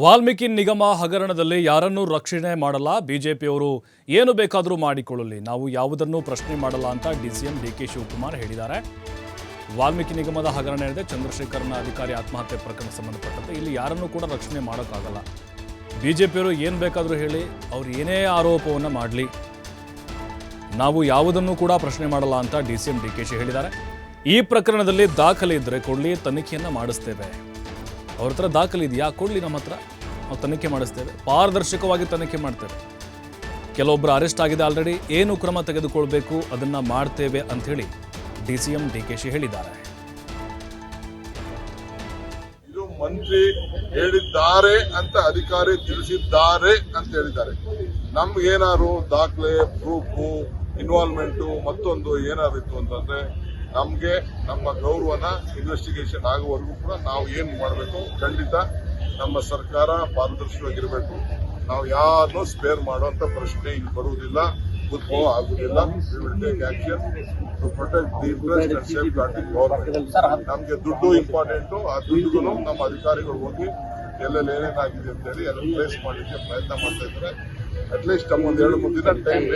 ವಾಲ್ಮೀಕಿ ನಿಗಮ ಹಗರಣದಲ್ಲಿ ಯಾರನ್ನೂ ರಕ್ಷಣೆ ಮಾಡಲ್ಲ, ಬಿಜೆಪಿಯವರು ಏನು ಬೇಕಾದರೂ ಮಾಡಿಕೊಳ್ಳಲಿ. ನಾವು ಯಾವುದನ್ನು ಪ್ರಶ್ನೆ ಮಾಡಲ್ಲ ಅಂತ D DCM D K Shivakumar ಹೇಳಿದ್ದಾರೆ. ವಾಲ್ಮೀಕಿ ನಿಗಮದ ಹಗರಣ ಹೇಳಿದೆ ಚಂದ್ರಶೇಖರ್ನ ಅಧಿಕಾರಿ ಆತ್ಮಹತ್ಯೆ ಪ್ರಕರಣ ಸಂಬಂಧಪಟ್ಟಂತೆ ಇಲ್ಲಿ ಯಾರನ್ನೂ ಕೂಡ ರಕ್ಷಣೆ ಮಾಡೋಕ್ಕಾಗಲ್ಲ. ಬಿಜೆಪಿಯವರು ಏನು ಬೇಕಾದರೂ ಹೇಳಿ, ಅವ್ರು ಏನೇ ಆರೋಪವನ್ನು ಮಾಡಲಿ. ನಾವು ಯಾವುದನ್ನು ಕೂಡ ಪ್ರಶ್ನೆ ಮಾಡಲ್ಲ ಅಂತ D C M D K Shi ಹೇಳಿದ್ದಾರೆ. ಈ ಪ್ರಕರಣದಲ್ಲಿ ದಾಖಲೆ ಇದ್ದರೆ ಕೊಡಲಿ, ತನಿಖೆಯನ್ನು ಮಾಡಿಸ್ತೇವೆ. ಅವ್ರ ಹತ್ರ ದಾಖಲೆ ಇದೆಯಾ? ಕೊಡಲಿ ನಮ್ಮ ಹತ್ರ ನಾವು ತನಿಖೆ ಮಾಡಿಸ್ತೇವೆ. ಪಾರದರ್ಶಕವಾಗಿ ತನಿಖೆ ಮಾಡ್ತೇವೆ. ಕೆಲವೊಬ್ಬರು ಅರೆಸ್ಟ್ ಆಗಿದೆ ಆಲ್ರೆಡಿ. ಏನು ಕ್ರಮ ತೆಗೆದುಕೊಳ್ಬೇಕು? ಅದನ್ನು ಮಾಡ್ತೇವೆ ಅಂಥೇಳಿ D C M D K Shi ಹೇಳಿದ್ದಾರೆ. ಇದು ಮಂತ್ರಿ ಹೇಳಿದ್ದಾರೆ ಅಂತ ಅಧಿಕಾರಿ ತಿಳಿಸಿದ್ದಾರೆ ಅಂತ ಹೇಳಿದ್ದಾರೆ. ನಮ್ಗೆ ಏನಾದ್ರು ದಾಖಲೆ ಪ್ರೂಫು ಇನ್ವಾಲ್ವ್ಮೆಂಟು ಮತ್ತೊಂದು ಏನಾದ್ರು ಇತ್ತು ಅಂತಂದ್ರೆ ನಮ್ಗೆ ನಮ್ಮ ಗೌರವನ ಇನ್ವೆಸ್ಟಿಗೇಷನ್ ಆಗುವವರೆಗೂ ಕೂಡ ನಾವು ಏನು ಮಾಡಬೇಕು? ಖಂಡಿತ ನಮ್ಮ ಸರ್ಕಾರ ಪಾರದರ್ಶಕವಾಗಿರಬೇಕು. ನಾವು ಯಾರನ್ನೂ ಸ್ಪೇರ್ ಮಾಡುವಂತ ಪ್ರಶ್ನೆ ಇಲ್ಲಿ ಬರುವುದಿಲ್ಲ, ಉದ್ಭವ ಆಗುವುದಿಲ್ಲ. ಆಕ್ಷನ್ ನಮ್ಗೆ ದುಡ್ಡು ಇಂಪಾರ್ಟೆಂಟ್ ಆ ದುಡ್ಡುಗೂ ನಮ್ಮ ಅಧಿಕಾರಿಗಳು ಹೋಗಿ ಎಲ್ಲೆಲ್ಲಿ ಏನೇನಾಗಿದೆ ಅಂತ ಹೇಳಿ ಎಲ್ಲ ಪ್ಲೇಸ್ ಮಾಡಲಿಕ್ಕೆ ಪ್ರಯತ್ನ ಮಾಡ್ತಾ ಇದ್ದಾರೆ. ಅಟ್ಲೀಸ್ಟ್ ಒಂದು ಎರಡು ಮೂರು ದಿನ ಟೈಮ್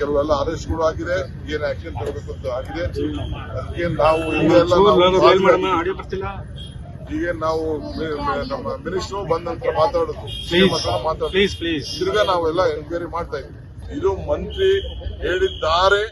ಕೆಲವೆಲ್ಲ ಅರೆಸ್ಟ್ಗಳು ಆಗಿದೆ. ಏನ್ ಆಕ್ಷನ್ ತಗೋಬೇಕು ಅಂತ ಆಗಿದೆ. ಅದಕ್ಕೆ ನಾವು ಈಗ ನಾವು ನಮ್ಮ ಮಿನಿಸ್ಟರ್ ಬಂದ ನಂತರ ಮಾತಾಡೋದು. ಮಾತಾಡ್ತೀವಿ ಮಾತಾಡೋದು. ತಿರ್ಗಾ ನಾವೆಲ್ಲ ಎನ್ಕ್ವೈರಿ ಮಾಡ್ತಾ ಇದ್ವಿ ಇದು ಮಂತ್ರಿ ಹೇಳಿದ್ದಾರೆ.